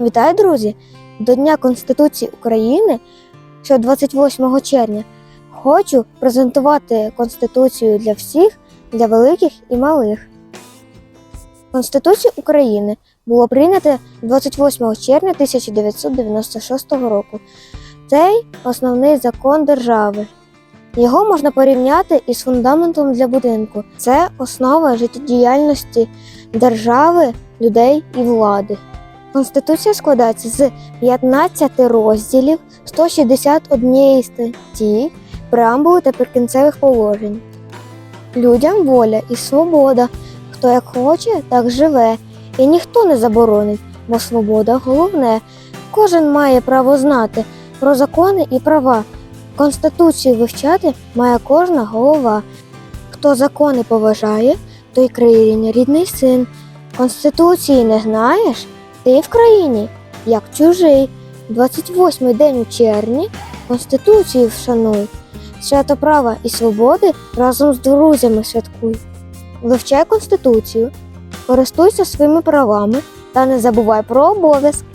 Вітаю, друзі! До Дня Конституції України, що 28 червня, хочу презентувати Конституцію для всіх, для великих і малих. Конституція України було прийнято 28 червня 1996 року. Цей основний закон держави. Його можна порівняти із фундаментом для будинку. Це основа життєдіяльності держави, людей і влади. Конституція складається з 15 розділів, 161 статті, преамбули та прикінцевих положень. Людям воля і свобода. Хто як хоче, так живе, і ніхто не заборонить, бо свобода головне. Кожен має право знати про закони і права. Конституцію вивчати має кожна голова. Хто закони поважає, той країні рідний син. Конституції не знаєш? Ти в країні, як чужий. 28-й день у червні Конституцію вшануй. Свято права і свободи разом з друзями святкуй. Вивчай Конституцію, користуйся своїми правами та не забувай про обов'язки.